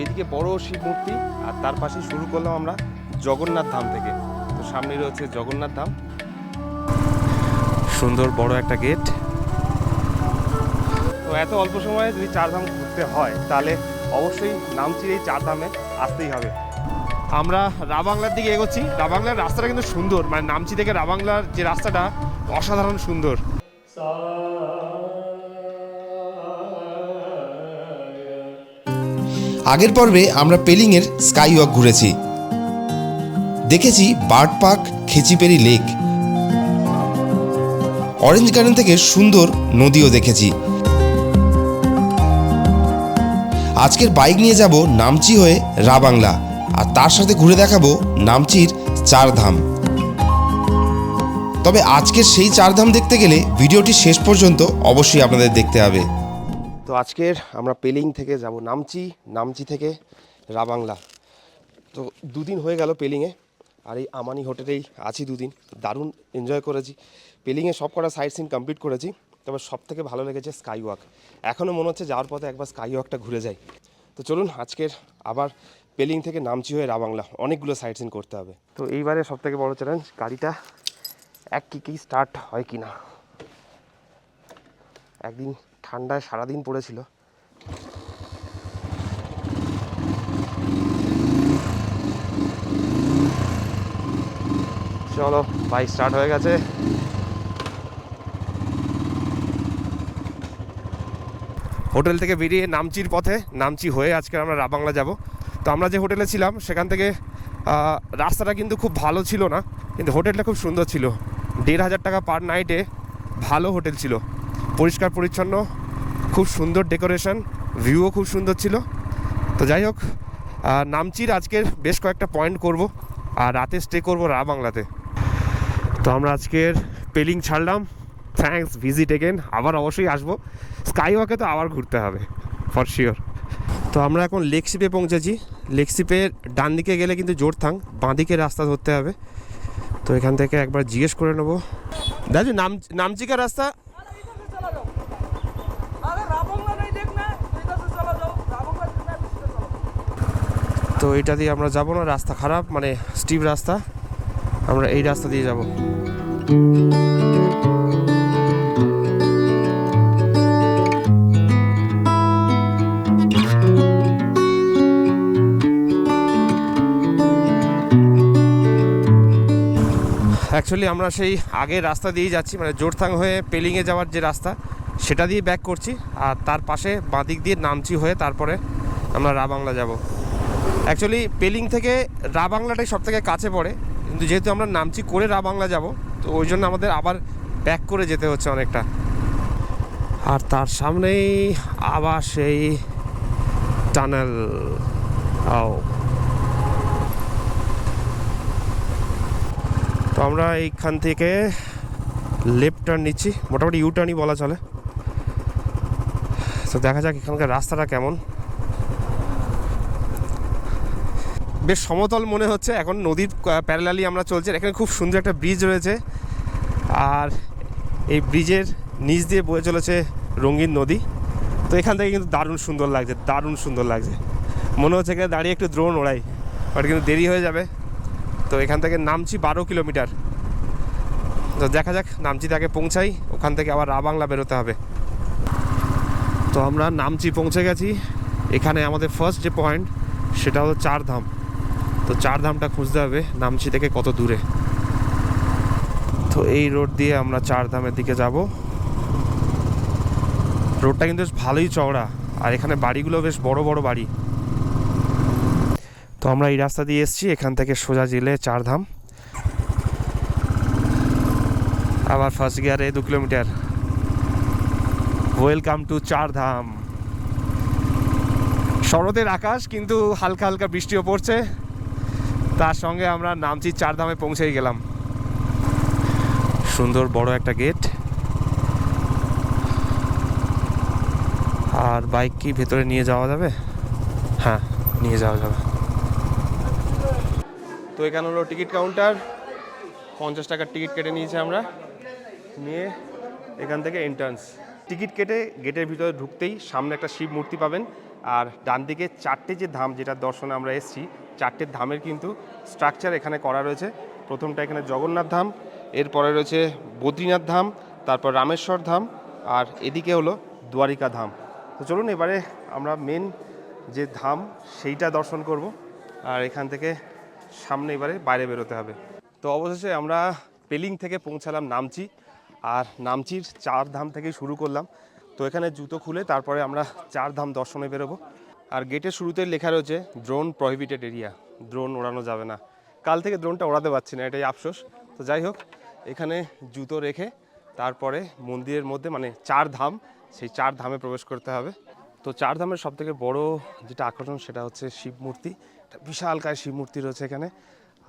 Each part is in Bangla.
এইদিকে বড় শিব মূর্তি আর তার পাশে শুরু করলাম আমরা জগন্নাথ ধাম থেকে। তো সামনে রয়েছে জগন্নাথ ধাম। সুন্দর বড় একটা গেট। তো এত অল্প সময়ে যদি চার ধাম ঘুরতে হয়, তাহলে অবশ্যই নামচির এই চার ধামে আসতেই হবে। আমরা রাবাংলার দিকে এগোচ্ছি। রাবাংলার রাস্তাটা কিন্তু সুন্দর। মানে নামচি থেকে রাবাংলার যে রাস্তাটা, অসাধারণ সুন্দর। আগের পর্বে আমরা পেলিংয়ের স্কাই ওয়াক ঘুরেছি। দেখেছি bird park, Khecheopalri lake. Orange garden থেকে সুন্দর নদীও দেখেছি। আজকের বাইক নিয়ে যাব নামচি হয়ে রাবাংলা, আর তার সাথে ঘুরে দেখাবো নামচির চার ধাম তবে আজকের সেই চার ধাম দেখতে গেলে ভিডিওটি শেষ পর্যন্ত অবশ্যই আপনাদের দেখতে হবে। তো আজকের আমরা পেলিং থেকে যাব নামচি নামচি থেকে রাবাংলা। তো দুদিন হয়ে গেল পেলিংয়ে আর এই আমানি হোটেলেই আছি দুদিন। দারুণ এনজয় করেছি। পেলিংয়ে সব কটা সাইট সিন কমপ্লিট করেছি। তবে সব থেকে ভালো লেগেছে স্কাই ওয়াক এখনও মনে হচ্ছে যাওয়ার পথে একবার স্কাই ওয়াকটা ঘুরে যাই। তো চলুন আজকের আবার পেলিং থেকে নামচি হয়ে রাবাংলা, অনেকগুলো সাইট সিন করতে হবে। তো এইবারে সব থেকে বড় চ্যালেঞ্জ গাড়িটা এক কিকেই স্টার্ট হয় কি না একদিন ঠান্ডায় সারাদিন পড়েছিল। চলো বাইক স্টার্ট হয়ে গেছে। হোটেল থেকে বেরিয়ে নামচির পথে, নামচি হয়ে আজকে আমরা রাবাংলা যাব। তো আমরা যে হোটেলে ছিলাম, সেখান থেকে রাস্তাটা কিন্তু খুব ভালো ছিল না, কিন্তু হোটেলটা খুব সুন্দর ছিল। দেড় হাজার টাকা পার নাইটে ভালো হোটেল ছিল। পরিষ্কার, পরিচ্ছন্ন, খুব সুন্দর ডেকোরেশন, ভিউও খুব সুন্দর ছিল। তো যাই হোক নামচির আজকের বেশ কয়েকটা পয়েন্ট করব, আর রাতে স্টে করব রা বাংলাতে। তো আমরা আজকের পেলিং ছাড়লাম। থ্যাঙ্কস ভিজিট এগেন আবার অবশ্যই আসব। স্কাই ওয়াকে তো আবার ঘুরতে হবে ফর শিওর তো আমরা এখন লেকশিপে পৌঁছেছি। লেকশিপের ডান দিকে গেলে কিন্তু জোরথাং বাঁ দিকে রাস্তা ধরতে হবে। তো এখান থেকে একবার জিজ্ঞেস করে নেব। দাদু, নাম, নামচিকা রাস্তা তো এটা দিয়ে আমরা যাব না, রাস্তা খারাপ মানে স্টিভ রাস্তা। আমরা এই রাস্তা দিয়ে যাব। অ্যাকচুয়ালি আমরা সেই আগের রাস্তা দিয়েই যাচ্ছি মানে জোরথাং হয়ে পেলিংয়ে যাওয়ার যে রাস্তা, সেটা দিয়ে ব্যাক করছি, আর তার পাশে বাঁদিক দিয়ে নামচি হয়ে তারপরে আমরা রাবাংলা যাব। অ্যাকচুয়ালি পেলিং থেকে রা বাংলাটাই সব থেকে কাছে পড়ে। কিন্তু যেহেতু আমরা নামচি করে রা বাংলা যাব, তো ওই জন্য আমাদের আবার ব্যাক করে যেতে হচ্ছে অনেকটা। আর তার সামনেই আবার সেই টানেল ও তো আমরা এইখান থেকে লেফট টার্ন নিচ্ছি। মোটামুটি ইউ টার্নই বলা চলে। তো দেখা যাক এখানকার রাস্তাটা কেমন। বেশ সমতল মনে হচ্ছে। এখন নদীর প্যারালালি আমরা চলছি। এখানে খুব সুন্দর একটা ব্রিজ রয়েছে। আর এই ব্রিজের নিচ দিয়ে বয়ে চলেছে রঙিন নদী। তো এখান থেকে কিন্তু দারুণ সুন্দর লাগছে, দারুণ সুন্দর লাগছে। মনে হচ্ছে এখানে দাঁড়িয়ে একটু দ্রোণ ওড়াই বাট কিন্তু দেরি হয়ে যাবে। তো এখান থেকে নামছি বারো কিলোমিটার। তো দেখা যাক নামচিতে তাকে পৌঁছাই, ওখান থেকে আবার রাবাংলা বেরোতে হবে। তো আমরা নামচি পৌঁছে গেছি। এখানে আমাদের ফার্স্ট যে পয়েন্ট সেটা হলো চার ধাম তো চার ধামটা খুঁজতে হবে। নামচি থেকে কত দূরে। তো এই রোড দিয়ে আমরা চার ধামের দিকে যাব। রোডটা কিন্তু বেশ ভালোই চওড়া, আর এখানে বাড়িগুলো বেশ বড় বড় বাড়ি। তো আমরা এই রাস্তা দিয়ে এসেছি, এখান থেকে সোজা জেলে চার ধাম। আবার ফার্স্ট গিয়ারে দু কিলোমিটার। ওয়েলকাম টু চার ধাম। শরতের আকাশ কিন্তু হালকা হালকা বৃষ্টিও পড়ছে। তার সঙ্গে আমরা নামচি চার ধামে পৌঁছেই গেলাম। সুন্দর বড় একটা গেট আর বাইক কি ভেতরে নিয়ে যাওয়া যাবে? হ্যাঁ নিয়ে যাওয়া যাবে। তো এখানে হলো টিকিট কাউন্টার পঞ্চাশ টাকার টিকিট কেটে নিয়েছি আমরা। নিয়ে এখান থেকে এন্ট্রান্স টিকিট কেটে গেটের ভিতরে ঢুকতেই সামনে একটা শিব মূর্তি পাবেন। আর ডান দিকে চারটে যে ধাম যেটা দর্শনে আমরা এসেছি, চারটে ধামের কিন্তু স্ট্রাকচার এখানে করা রয়েছে। প্রথমটা এখানে জগন্নাথ ধাম, এরপরে রয়েছে বদ্রীনাথ ধাম, তারপর রামেশ্বর ধাম, আর এদিকে হলো দ্বারিকা ধাম। তো চলুন এবারে আমরা মেন যে ধাম, সেইটা দর্শন করব। আর এখান থেকে সামনে এবারে বাইরে বেরোতে হবে। তো অবশেষে আমরা পেলিং থেকে পৌঁছালাম নামচি। আর নামচির চার ধাম থেকে শুরু করলাম। তো এখানে জুতো খুলে তারপরে আমরা চার ধাম দর্শনে বেরোবো। আর গেটের শুরুতে লেখা রয়েছে ড্রোন প্রহিবিটেড এরিয়া ড্রোন ওড়ানো যাবে না। কাল থেকে ড্রোনটা ওড়াতে পারছি না, এটাই আফসোস। তো যাই হোক, এখানে জুতো রেখে তারপরে মন্দিরের মধ্যে মানে চার ধাম, সেই চার ধামে প্রবেশ করতে হবে। তো চার ধামের সব থেকে বড় যেটা আকর্ষণ, সেটা হচ্ছে শিব মূর্তি। একটা বিশালকায় শিব মূর্তি রয়েছে এখানে।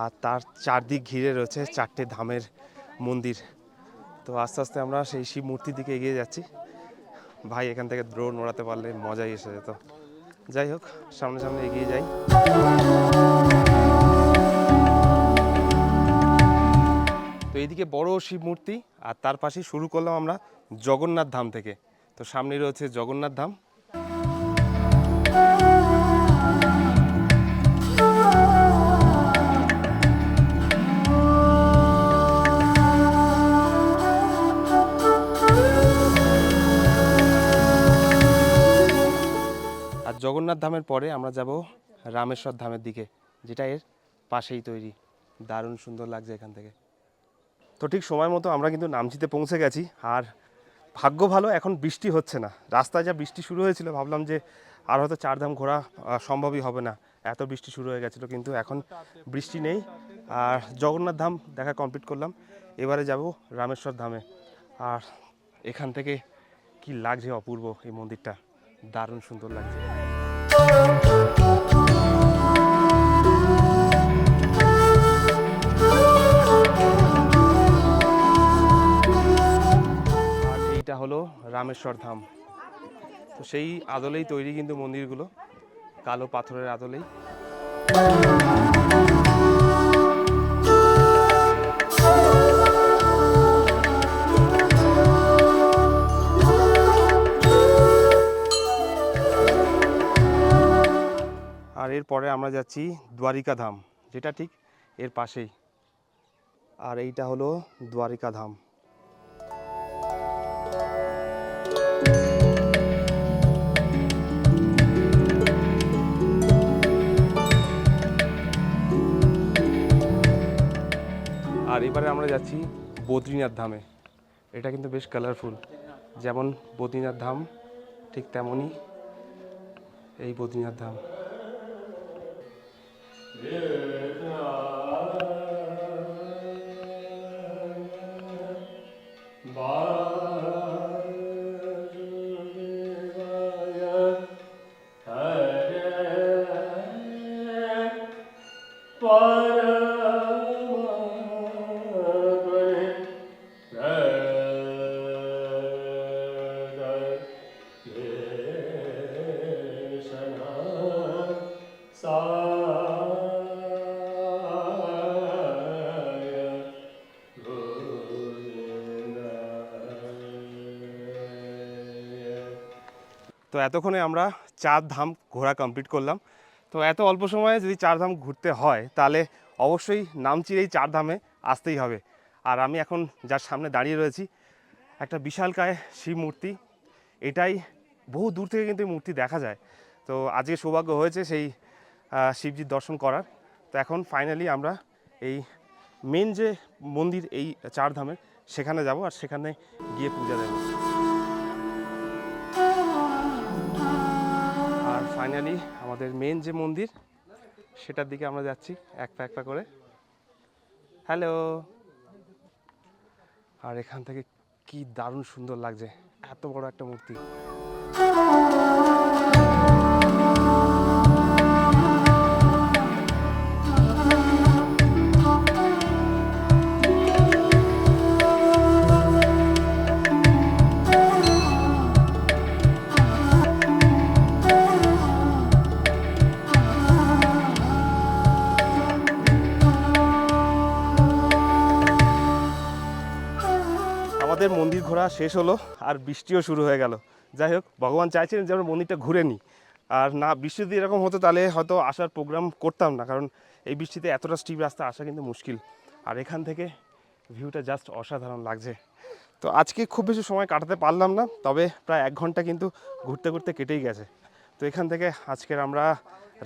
আর তার চারদিক ঘিরে রয়েছে চারটে ধামের মন্দির। তো আস্তে আস্তে আমরা সেই শিব মূর্তির দিকে এগিয়ে যাচ্ছি। ভাই এখান থেকে দ্রোণ ওড়াতে পারলে মজাই এসে যেত। যাই হোক, সামনে সামনে এগিয়ে যাই। তো এইদিকে বড় শিব মূর্তি, আর তার পাশে শুরু করলাম আমরা জগন্নাথ ধাম থেকে। তো সামনে রয়েছে জগন্নাথ ধাম। আর জগন্নাথ ধামের পরে আমরা যাব রামেশ্বর ধামের দিকে, যেটা এর পাশেই তৈরি। দারুণ সুন্দর লাগছে এখান থেকে। তো ঠিক সময় মতো আমরা কিন্তু নামচিতে পৌঁছে গেছি, আর ভাগ্য ভালো, এখন বৃষ্টি হচ্ছে না। রাস্তায় যা বৃষ্টি শুরু হয়েছিল, ভাবলাম যে আর হয়তো চারধাম ঘোরা সম্ভবই হবে না। এত বৃষ্টি শুরু হয়ে গেছিল, কিন্তু এখন বৃষ্টি নেই। আর জগন্নাথ ধাম দেখা কমপ্লিট করলাম। এবারে যাব রামেশ্বর ধামে। আর এখান থেকে কি লাগছে অপূর্ব এই মন্দিরটা? দারুণ সুন্দর লাগছে। আর এইটা হলো রামেশ্বর ধাম। তো সেই আদলেই তৈরি কিন্তু মন্দিরগুলো, কালো পাথরের আদলেই। এরপরে আমরা যাচ্ছি দ্বারিকা ধাম যেটা ঠিক এর পাশেই। আর এইটা হলো দ্বারিকা ধাম আর এবারে আমরা যাচ্ছি বদ্রীনাথ ধামে। এটা কিন্তু বেশ কালারফুল যেমন বদ্রীনাথ ধাম, ঠিক তেমনই এই বদ্রীনাথ ধাম। Bye. তো এতক্ষণে আমরা চার ধাম ঘোরা কমপ্লিট করলাম। তো এত অল্প সময়ে যদি চার ধাম ঘুরতে হয়, তাহলে অবশ্যই নামচির এই চার ধামে আসতেই হবে। আর আমি এখন যার সামনে দাঁড়িয়ে রয়েছি, একটা বিশালকায় শিব মূর্তি। এটাই বহু দূর থেকে কিন্তু মূর্তি দেখা যায়। তো আজকে সৌভাগ্য হয়েছে সেই শিবজির দর্শন করার। তো এখন ফাইনালি আমরা এই মেন যে মন্দির এই চার ধামের সেখানে যাব আর সেখানে গিয়ে পূজা দেবো। ফাইনালি আমাদের মেন যে মন্দির, সেটার দিকে আমরা যাচ্ছি একটা একটা করে। হ্যালো আর এখান থেকে কি দারুণ সুন্দর লাগছে, এত বড় একটা মূর্তি। আমাদের মন্দির ঘোরা শেষ হলো আর বৃষ্টিও শুরু হয়ে গেল। যাই হোক, ভগবান চাইছিলেন যে আমরা মন্দিরটা ঘুরে নিই। আর না, বৃষ্টি যদি এরকম হতো তাহলে হয়তো আসার প্রোগ্রাম করতাম না, কারণ এই বৃষ্টিতে এতটা স্টিপ রাস্তা আসা কিন্তু মুশকিল। আর এখান থেকে ভিউটা জাস্ট অসাধারণ লাগছে। তো আজকে খুব বেশি সময় কাটাতে পারলাম না, তবে প্রায় এক ঘণ্টা কিন্তু ঘুরতে ঘুরতে কেটেই গেছে। তো এখান থেকে আজকের আমরা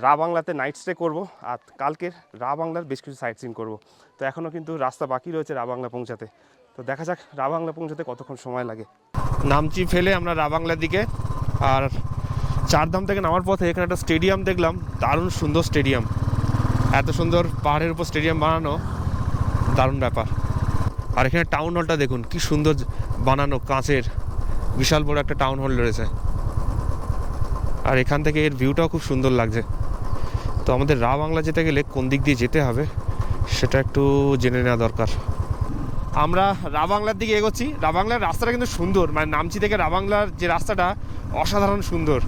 রা বাংলাতে নাইট স্টে করব, আর কালকের রা বাংলার বেশ কিছু সাইট সিন করব। তো এখনও কিন্তু রাস্তা বাকি রয়েছে রা বাংলা পৌঁছাতে। তো দেখা যাক রা বাংলা পৌঁছাতে কতক্ষণ সময় লাগে। নামচি ফেলে আমরা রা বাংলার দিকে, আর চারধাম থেকে নামার পথে এখানে একটা স্টেডিয়াম দেখলাম, দারুণ সুন্দর স্টেডিয়াম। এত সুন্দর পাহাড়ের উপর স্টেডিয়াম বানানো, দারুণ ব্যাপার। আর এখানে টাউন হলটা দেখুন, কি সুন্দর বানানো, কাঁচের। বিশাল বড় একটা টাউন হল রয়েছে। আর এখান থেকে এর ভিউটাও খুব সুন্দর লাগছে। তো আমাদের রা বাংলা যেতে গেলে কোন দিক দিয়ে যেতে হবে, সেটা একটু জেনে নেওয়া দরকার। আমরা রাবাংলার দিকে এগোচ্ছি। রা বাংলার রাস্তাটা কিন্তু সুন্দর। মানে নামচি থেকে রাবাংলার যে রাস্তাটা, অসাধারণ সুন্দর।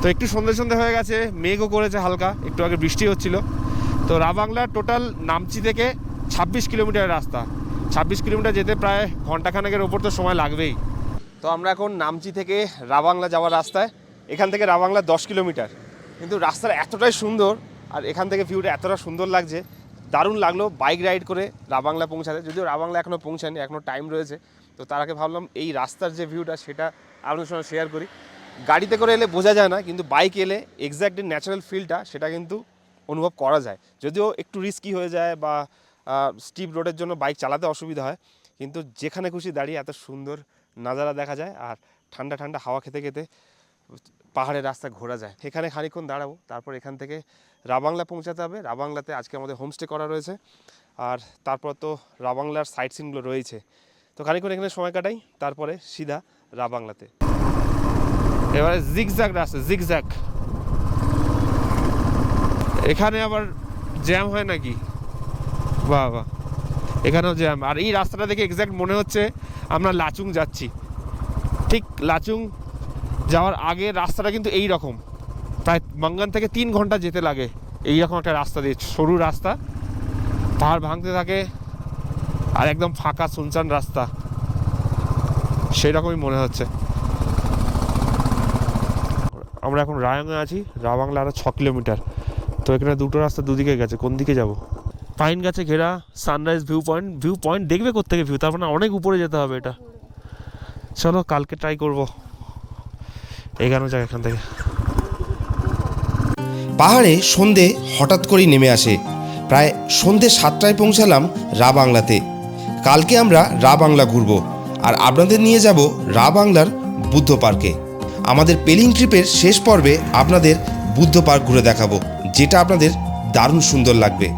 তো একটু সন্ধে সন্ধে হয়ে গেছে, মেঘও করেছে হালকা, একটু আগে বৃষ্টি হচ্ছিল। তো রাবাংলার টোটাল নামচি থেকে ছাব্বিশ কিলোমিটার রাস্তা। ছাব্বিশ কিলোমিটার যেতে প্রায় ঘন্টাখানেকের ওপর তো সময় লাগবেই। তো আমরা এখন নামচি থেকে রাবাংলা যাওয়ার রাস্তায়। এখান থেকে রাবাংলা দশ কিলোমিটার। কিন্তু রাস্তাটা এতটাই সুন্দর, আর এখান থেকে ভিউটা এতটা সুন্দর লাগছে দারুণ লাগল বাইক রাইড করে রাবাংলা পৌঁছাতে। যদিও রাবাংলা এখনও পৌঁছায়নি এখনও টাইম রয়েছে। তো তার আগে ভাবলাম এই রাস্তার যে ভিউটা সেটা আপনাদের সঙ্গে শেয়ার করি। গাড়িতে করে এলে বোঝা যায় না, কিন্তু বাইক এলে এক্স্যাক্টলি ন্যাচারাল ফিলটা সেটা কিন্তু অনুভব করা যায়। যদিও একটু রিস্কি হয়ে যায় বা স্টিপ রোডের জন্য বাইক চালাতে অসুবিধা হয়, কিন্তু যেখানে খুশি দাঁড়িয়ে এত সুন্দর নাজারা দেখা যায়। আর ঠান্ডা ঠান্ডা হাওয়া খেতে খেতে পাহাড়ের রাস্তা ঘোরা যায়। এখানে খানিকক্ষণ দাঁড়াবো, তারপর এখান থেকে রাবাংলা পৌঁছাতে হবে। রাবাংলাতে আজকে আমাদের হোমস্টে করা রয়েছে। আর তারপর তো রাবাংলার সাইট সিনগুলো রয়েছে। তো খানিকক্ষণ এখানে সময় কাটাই, তারপরে সিধা রাবাংলাতে। এবারে জিগজ্যাগ রাস্তা জিগজ্যাগ এখানে আবার জ্যাম হয় নাকি? বাহ বাহ। এখানেও জ্যাম আর এই রাস্তাটা দেখে এক্স্যাক্ট মনে হচ্ছে আমরা লাচুং যাচ্ছি। ঠিক লাচুং যাওয়ার আগে রাস্তাটা কিন্তু এই রকম প্রায় মাঙ্গান থেকে তিন ঘণ্টা যেতে লাগে। এই রকম একটা রাস্তা দিয়ে, সরু রাস্তা। পাহাড় ভাঙতে থাকে আর একদম ফাঁকা সুনসান রাস্তা। সেই রকমই মনে হচ্ছে। আমরা এখন রায়ঙ্গে আছি। রাবাংলা আরও ছ কিলোমিটার। তো এখানে দুটো রাস্তা দুদিকে গেছে। কোন দিকে যাব? পাইন গাছে ঘেরা sunrise view point view point দেখবে কোথেকে ভিউ তার মানে অনেক উপরে যেতে হবে এটা। চলো কালকে ট্রাই করব। এগানো যায় এখান থেকে। পাহাড়ে সন্ধে হঠাৎ করেই নেমে আসে। প্রায় সন্ধে সাতটায় পৌঁছালাম রা বাংলাতে। কালকে আমরা রা বাংলা ঘুরবো আর আপনাদের নিয়ে যাব রা বাংলার বুদ্ধ পার্কে। আমাদের পেলিং ট্রিপের শেষ পর্বে আপনাদের বুদ্ধ পার্ক ঘুরে দেখাবো, যেটা আপনাদের দারুণ সুন্দর লাগবে।